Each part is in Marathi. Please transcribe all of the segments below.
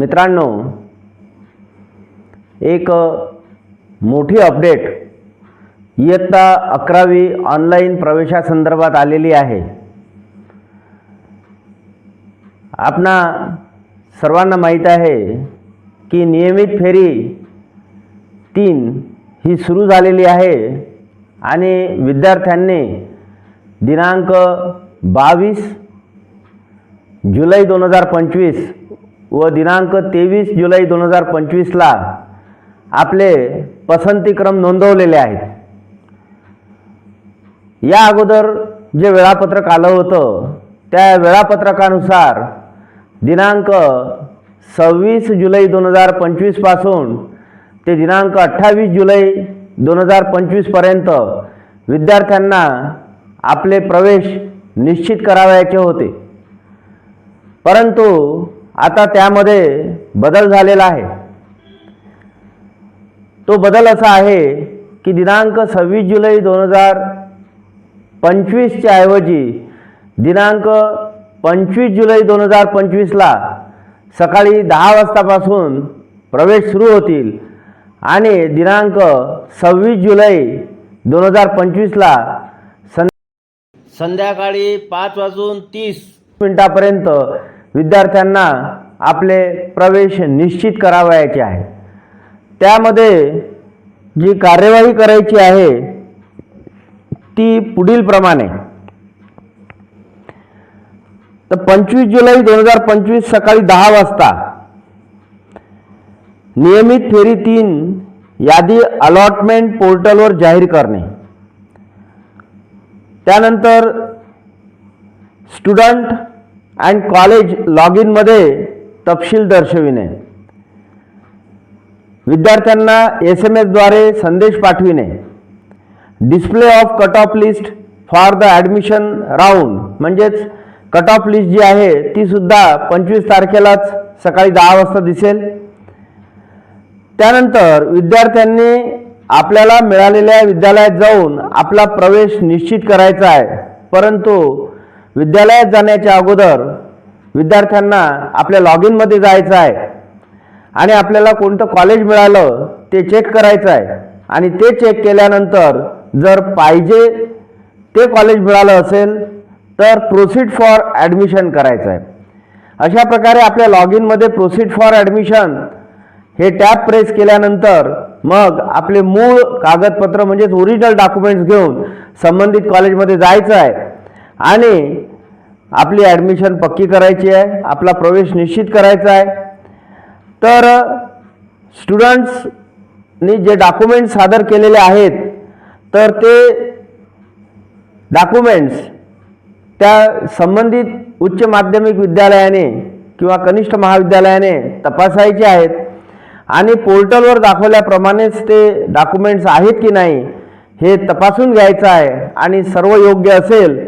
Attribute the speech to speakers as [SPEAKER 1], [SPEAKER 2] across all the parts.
[SPEAKER 1] मित्रांनो एक मोठी अपडेट. इयत्ता अकरावी ऑनलाईन प्रवेशासंदर्भात आलेली आहे. आपणा सर्वांना माहीत आहे की नियमित फेरी तीन ही सुरू झालेली आहे आणि विद्यार्थ्यांनी दिनांक बावीस जुलै दोन हजार पंचवीस व दिनांक तेवीस जुलै दोन हजार पंचवीसला आपले पसंतीक्रम नोंदवलेले आहेत. या अगोदर जे वेळापत्रक आलं होतं त्या वेळापत्रकानुसार दिनांक सव्वीस जुलै दोन हजार पंचवीसपासून ते दिनांक अठ्ठावीस जुलै दोन हजार पंचवीसपर्यंत विद्यार्थ्यांना आपले प्रवेश निश्चित करावयाचे होते. परंतु आता त्यामध्ये बदल झालेला आहे. तो बदल असा आहे की दिनांक सव्वीस जुलै दोन हजार पंचवीसच्या ऐवजी दिनांक पंचवीस जुलै दोन हजार पंचवीसला सकाळी दहा वाजतापासून प्रवेश सुरू होतील आणि दिनांक सव्वीस जुलै दोन हजार पंचवीसला सं संध्याकाळी पाच वाजून तीस मिनिटापर्यंत विद्यार्थ्यांना आपले प्रवेश निश्चित करावयाचे आहे. त्यामध्ये जी कार्यवाही करायची आहे ती पुढील प्रमाणे. तर पंचवीस जुलै दोन हजार पंचवीस सकाळी दहा वाजता नियमित फेरी तीन यादी अलॉटमेंट पोर्टलवर जाहीर करणे. त्यानंतर स्टुडंट अँड कॉलेज लॉग इनमध्ये तपशील दर्शविणे. विद्यार्थ्यांना एस एम एसद्वारे संदेश पाठविणे. Display of cut off list for the admission round म्हणजेच कट ऑफ लिस्ट जी आहे ती सुद्धा पंचवीस तारखेलाच सकाळी दहा वाजता दिसेल. त्यानंतर विद्यार्थ्यांनी आपल्याला मिळालेल्या विद्यालयात जाऊन आपला प्रवेश निश्चित करायचा आहे. परंतु विद्यालयात जाण्याच्या अगोदर विद्यार्थ्यांना आपल्या लॉग इनमध्ये जायचं आहे. आणि आपल्याला कोणतं कॉलेज मिळालं ते चेक करायचं आहे. आणि ते चेक केल्यानंतर जर पाहिजे ते कॉलेज मिळालं असेल तर प्रोसीड फॉर ॲडमिशन करायचं आहे. अशा प्रकारे आपल्या लॉग इनमध्ये प्रोसीड फॉर ॲडमिशन हे टॅब प्रेस केल्यानंतर मग आपले मूळ कागदपत्र म्हणजेच ओरिजिनल डॉक्युमेंट्स घेऊन संबंधित कॉलेजमध्ये जायचं आहे. आणि आपली ॲडमिशन पक्की करायची आहे आपला प्रवेश निश्चित करायचा आहे. तर स्टुडंट्सनी जे डॉक्युमेंट्स सादर केलेले आहेत तर ते डॉक्युमेंट्स त्या संबंधित उच्च माध्यमिक विद्यालयाने किंवा कनिष्ठ महाविद्यालयाने तपासायचे आहेत. आणि पोर्टलवर दाखवल्याप्रमाणेच ते डॉक्युमेंट्स आहेत की नाही हे तपासून घ्यायचं आहे. आणि सर्व योग्य असेल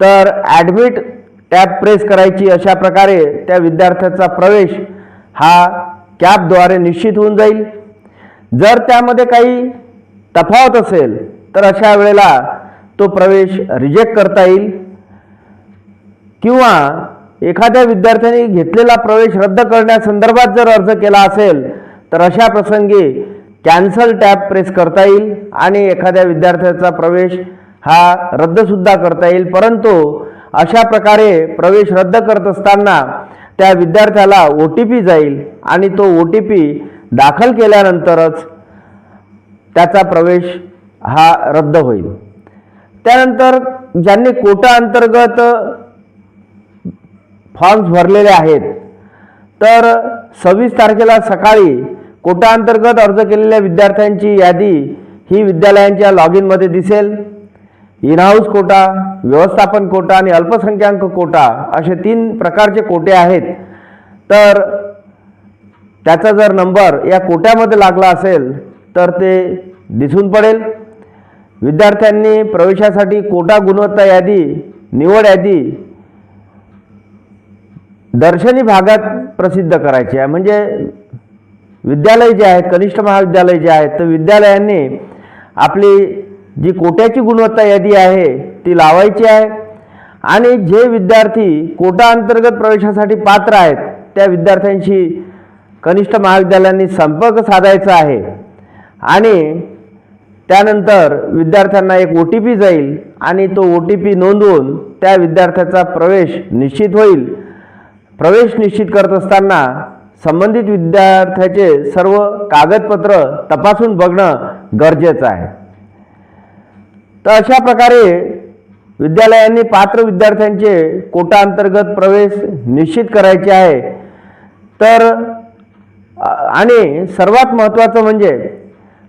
[SPEAKER 1] तर ॲडमिट टॅब प्रेस करायची अशा प्रकारे त्या विद्यार्थ्याचा प्रवेश हा कॅबद्वारे निश्चित होऊन जाईल. जर त्यामध्ये काही तफावत असेल तर अशा वेळेला तो प्रवेश रिजेक्ट करता येईल. किंवा एखाद्या विद्यार्थ्याने घेतलेला प्रवेश रद्द करण्यासंदर्भात जर अर्ज केला असेल तर अशा प्रसंगी कॅन्सल टॅब प्रेस करता येईल आणि एखाद्या विद्यार्थ्याचा प्रवेश हा रद्दसुद्धा करता येईल. परंतु अशा प्रकारे प्रवेश रद्द करत असताना त्या विद्यार्थ्याला ओ टी पी जाईल आणि तो ओ टी पी दाखल केल्यानंतरच त्याचा प्रवेश हा रद्द होईल. त्यानंतर ज्यांनी कोटा अंतर्गत फॉर्म्स भरलेले आहेत तर सव्वीस तारखेला सकाळी कोटा अंतर्गत अर्ज केलेल्या विद्यार्थ्यांची यादी ही विद्यालयांच्या लॉग इनमध्ये दिसेल. इनहाऊस कोटा व्यवस्थापन कोटा आणि अल्पसंख्याक कोटा असे तीन प्रकारचे कोटे आहेत. तर त्याचा जर नंबर या कोट्यामध्ये लागला असेल तर ते दिसून पडेल. विद्यार्थ्यांनी प्रवेशासाठी कोटा गुणवत्ता यादी निवड यादी दर्शनी भागात प्रसिद्ध करायची आहे. म्हणजे विद्यालय जे आहेत कनिष्ठ महाविद्यालय जे आहेत तर विद्यालयांनी आपली जी कोट्याची गुणवत्ता यादी आहे ती लावायची आहे. आणि जे विद्यार्थी कोटा अंतर्गत प्रवेशासाठी पात्र आहेत त्या विद्यार्थ्यांशी कनिष्ठ महाविद्यालयांनी संपर्क साधायचा आहे. आणि त्यानंतर विद्यार्थ्यांना एक ओ टी पी जाईल आणि तो ओ टी पी नोंदवून त्या विद्यार्थ्याचा प्रवेश निश्चित होईल. प्रवेश निश्चित करत असताना संबंधित विद्यार्थ्याचे सर्व कागदपत्र तपासून बघणं गरजेचं आहे. तर अशा प्रकारे विद्यालयांनी पात्र विद्यार्थ्यांचे कोटा अंतर्गत प्रवेश निश्चित करायचे आहे. तर आणि सर्वात महत्त्वाचं म्हणजे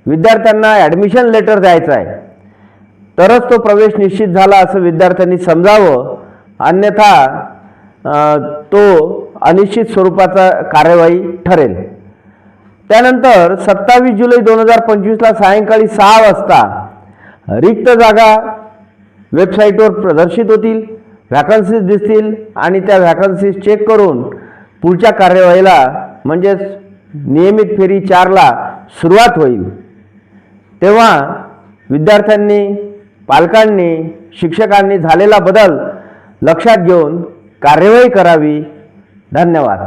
[SPEAKER 1] विद्यार्थ्यांना ॲडमिशन लेटर द्यायचं आहे. तरच तो प्रवेश निश्चित झाला असं विद्यार्थ्यांनी समजावं. अन्यथा तो अनिश्चित स्वरूपाचा कार्यवाही ठरेल. त्यानंतर सत्तावीस जुलै दोन हजार पंचवीसला सायंकाळी सहा वाजता रिक्त जागा वेबसाईटवर प्रदर्शित होतील व्हॅकन्सीज दिसतील आणि त्या व्हॅकन्सीज चेक करून पुढच्या कार्यवाहीला म्हणजेच नियमित फेरी चारला सुरुवात होईल. तेव्हा विद्यार्थ्यांनी पालकांनी शिक्षकांनी झालेला बदल लक्षात घेऊन कार्यवाही करावी. धन्यवाद.